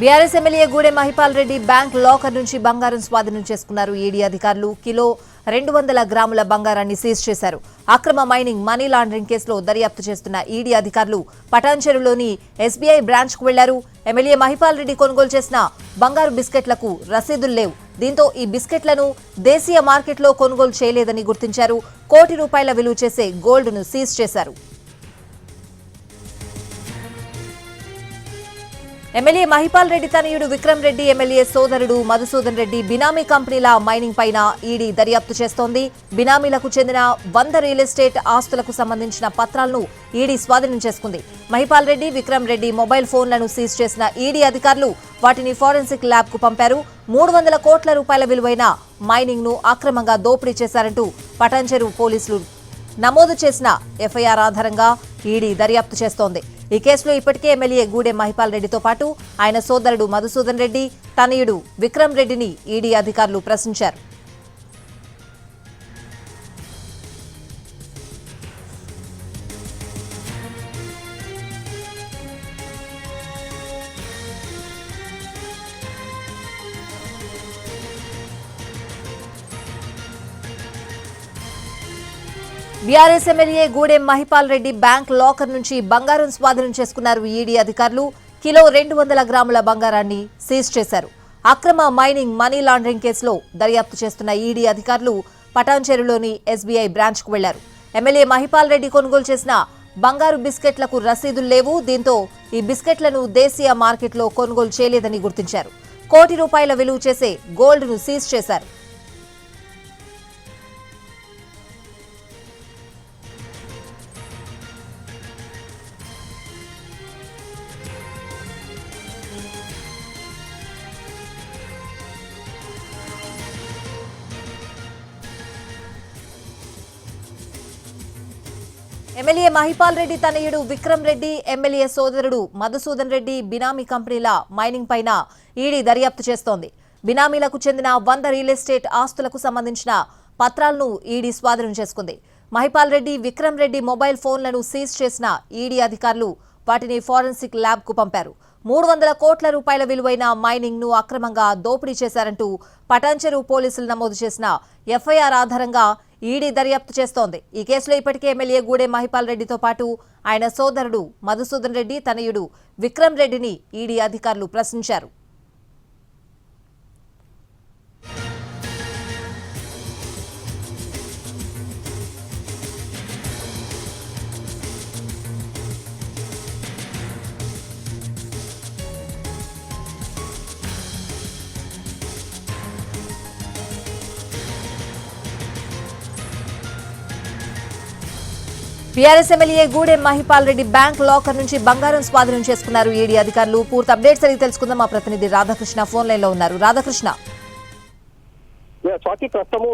BRS MLA Gudem Mahipal Reddy bank locker నుంచి బంగారం స్వాధీనం చేసుకున్నారు. ఈడీ అధికారులు కిలో రెండు వందల గ్రాముల బంగారాన్ని సీజ్ చేశారు. అక్రమ మైనింగ్ మనీ లాండరింగ్ కేసులో దర్యాప్తు చేస్తున్న ఈడీ అధికారులు పటాన్చెరులోని ఎస్బీఐ బ్రాంచ్కు వెళ్ళారు. ఎమ్మెల్యే మహిపాల్ రెడ్డి కొనుగోలు చేసిన బంగారు బిస్కెట్లకు రసీదులు లేవు. దీంతో ఈ బిస్కెట్లను దేశీయ మార్కెట్లో కొనుగోలు చేయలేదని గుర్తించారు. కోటి రూపాయల విలువ చేసే గోల్డ్ను సీజ్ చేశారు. ఎమ్మెల్యే మహిపాల్ రెడ్డి తనయుడు విక్రమ్ రెడ్డి ఎమ్మెల్యే సోదరుడు మధుసూదన్ రెడ్డి బినామీ కంపెనీల మైనింగ్ పైన ఈడీ దర్యాప్తు చేస్తోంది. బినామీలకు చెందిన వంద రియల్ ఎస్టేట్ ఆస్తులకు సంబంధించిన పత్రాలను ఈడీ స్వాధీనం చేసుకుంది. మహిపాల్ రెడ్డి విక్రమ్ రెడ్డి మొబైల్ ఫోన్లను సీజ్ చేసిన ఈడీ అధికారులు వాటిని ఫోరెన్సిక్ ల్యాబ్కు పంపారు. మూడు వందల కోట్ల రూపాయల విలువైన మైనింగ్ను అక్రమంగా దోపిడీ చేశారంటూ పటాన్చెరు పోలీసులు నమోదు చేసిన ఎఫ్ఐఆర్ ఆధారంగా ఈడీ దర్యాప్తు చేస్తోంది. ఈ కేసులో ఇప్పటికే ఎమ్మెల్యే గూడెం మహిపాల్ రెడ్డితో పాటు ఆయన సోదరుడు మధుసూదన్ రెడ్డి తనయుడు విక్రమ్ రెడ్డిని ఈడీ అధికారులు ప్రశ్నించారు. BRS MLA Gudem Mahipal Reddy bank locker నుంచి బంగారం స్వాధీనం చేసుకున్నారు ఈడీ అధికారులు. కిలో రెండు వందల గ్రాముల బంగారాన్ని సీజ్ చేశారు. అక్రమ మైనింగ్ మనీ లాండరింగ్ కేసులో దర్యాప్తు చేస్తున్న ఈడీ అధికారులు పటాన్చేరులోని ఎస్బీఐ బ్రాంచ్కు వెళ్ళారు. ఎమ్మెల్యే మహిపాల్ రెడ్డి కొనుగోలు చేసిన బంగారు బిస్కెట్లకు రసీదులు లేవు. దీంతో ఈ బిస్కెట్లను దేశీయ మార్కెట్లో కొనుగోలు చేయలేదని గుర్తించారు. కోటి రూపాయల విలువ చేసే గోల్డ్ను సీజ్ చేశారు. ఎమ్మెల్యే మహిపాల్ రెడ్డి తనయుడు విక్రమ్ రెడ్డి ఎమ్మెల్యే సోదరుడు మధుసూదన్ రెడ్డి బినామీ కంపెనీల మైనింగ్ పైన ఈడీ దర్యాప్తు చేస్తోంది. బినామీలకు చెందిన వంద రియల్ ఎస్టేట్ ఆస్తులకు సంబంధించిన పత్రాలను ఈడీ స్వాధీనం చేసుకుంది. మహిపాల్ రెడ్డి విక్రమ్ రెడ్డి మొబైల్ ఫోన్లను సీజ్ చేసిన ఈడీ అధికారులు వాటిని ఫోరెన్సిక్ ల్యాబ్కు పంపారు. మూడు వందల కోట్ల రూపాయల విలువైన మైనింగ్ను అక్రమంగా దోపిడీ చేశారంటూ పటాంచెరు పోలీసులు నమోదు చేసిన ఎఫ్ఐఆర్ ఆధారంగా ఈడీ దర్యాప్తు చేస్తోంది. ఈ కేసులో ఇప్పటికే ఎమ్మెల్యే గూడే మహిపాల్ రెడ్డితో పాటు ఆయన సోదరుడు మధుసూదన్ రెడ్డి తనయుడు విక్రమ్ రెడ్డిని ఈడీ అధికారులు ప్రశ్నించారు. BRS MLA Gudem Mahipal Reddy bank locker నుంచి బంగారం స్వాధీనం చేసుకున్నారు. ఈడీ అధికారులు పూర్తి అప్డేట్స్ అడిగి తెలుసుకుందాం. మా ప్రతినిధి రాధాకృష్ణ ఫోన్ లైన్లో ఉన్నారు. రాధాకృష్ణ. స్వాతి ప్రస్తుతము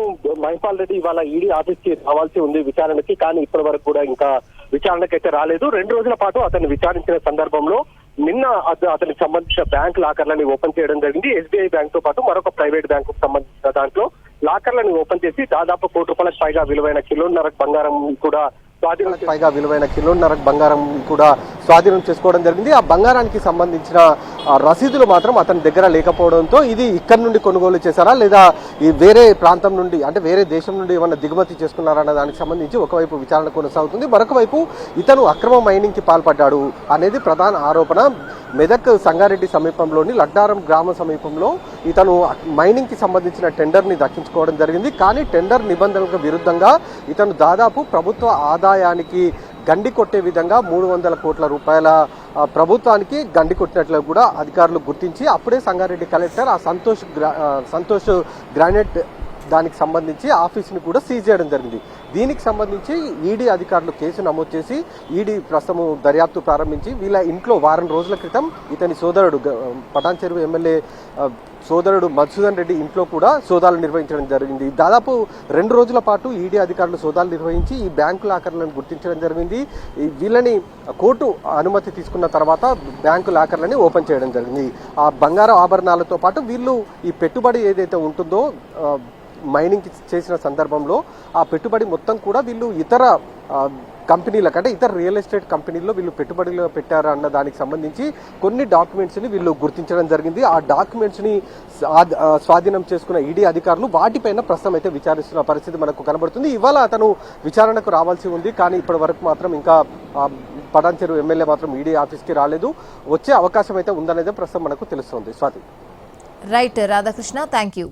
మహిపాల్ రెడ్డి ఇవాళ ఈడీ ఆఫీస్కి రావాల్సి ఉంది విచారణకి కానీ ఇప్పటి వరకు కూడా ఇంకా విచారణకైతే రాలేదు. రెండు రోజుల పాటు అతన్ని విచారించిన సందర్భంలో నిన్న అతనికి సంబంధించిన బ్యాంక్ లాకర్లని ఓపెన్ చేయడం జరిగింది. ఎస్బీఐ బ్యాంక్తో పాటు మరొక ప్రైవేట్ బ్యాంకు సంబంధించిన దాంట్లో లాకర్లను ఓపెన్ చేసి దాదాపు కోటి రూపాయలకు పైగా విలువైన కిలోన్నర బంగారం కూడా పైగా విలువైన కిలోన్నర బంగారం కూడా స్వాధీనం చేసుకోవడం జరిగింది. ఆ బంగారానికి సంబంధించిన రసీదులు మాత్రం అతని దగ్గర లేకపోవడంతో ఇది ఇక్కడ నుండి కొనుగోలు చేశారా? లేదా ఈ వేరే ప్రాంతం నుండి అంటే వేరే దేశం నుండి ఏమైనా దిగుమతి చేసుకున్నారా అన్న దానికి సంబంధించి ఒకవైపు విచారణ కొనసాగుతుంది. మరొక వైపు ఇతను అక్రమ మైనింగ్కి పాల్పడ్డాడు అనేది ప్రధాన ఆరోపణ. మెదక్ సంగారెడ్డి సమీపంలోని లడ్డారం గ్రామ సమీపంలో ఇతను మైనింగ్కి సంబంధించిన టెండర్ని దక్కించుకోవడం జరిగింది. కానీ టెండర్ నిబంధనలకు విరుద్ధంగా ఇతను దాదాపు ప్రభుత్వ ఆదాయానికి గండి కొట్టే విధంగా మూడు వందల కోట్ల రూపాయల ప్రభుత్వానికి గండి కొట్టినట్లు కూడా అధికారులు గుర్తించి అప్పుడే సంగారెడ్డి కలెక్టర్ ఆ సంతోష్ గ్రా సంతోష్ గ్రానైట్ దానికి సంబంధించి ఆఫీస్ని కూడా సీజ్ చేయడం జరిగింది. దీనికి సంబంధించి ఈడీ అధికారులు కేసు నమోదు చేసి ఈడీ ప్రస్తుతం దర్యాప్తు ప్రారంభించి వీళ్ళ ఇంట్లో వారం రోజుల క్రితం ఇతని సోదరుడు గ- పటాన్ చెరువు ఎమ్మెల్యే సోదరుడు మధుసూదన్ రెడ్డి ఇంట్లో కూడా సోదాలు నిర్వహించడం జరిగింది. దాదాపు రెండు రోజుల పాటు ఈడీ అధికారులు సోదాలు నిర్వహించి ఈ బ్యాంకు లాకర్లను గుర్తించడం జరిగింది. వీళ్ళని కోర్టు అనుమతి తీసుకున్న తర్వాత బ్యాంకు లాకర్లని ఓపెన్ చేయడం జరిగింది. ఆ బంగారు ఆభరణాలతో పాటు వీళ్ళు ఈ పెట్టుబడి ఏదైతే ఉంటుందో మైనింగ్ చేసిన సందర్భంలో ఆ పెట్టుబడి మొత్తం కూడా వీళ్ళు ఇతర కంపెనీలకు అంటే ఇతర రియల్ ఎస్టేట్ కంపెనీల్లో వీళ్ళు పెట్టుబడులు పెట్టారు అన్న దానికి సంబంధించి కొన్ని డాక్యుమెంట్స్ని వీళ్ళు గుర్తించడం జరిగింది. ఆ డాక్యుమెంట్స్ని స్వాధీనం చేసుకున్న ఈడీ అధికారులు వాటిపైన ప్రస్తుతం అయితే విచారిస్తున్న పరిస్థితి మనకు కనబడుతుంది. ఇవాళ అతను విచారణకు రావాల్సి ఉంది కానీ ఇప్పటి వరకు మాత్రం ఇంకా పటాన్చెరు ఎమ్మెల్యే మాత్రం ఈడీ ఆఫీస్కి రాలేదు. వచ్చే అవకాశం అయితే ఉందనేది ప్రస్తుతం మనకు తెలుస్తుంది. Swathi. Right Radhakrishna thank you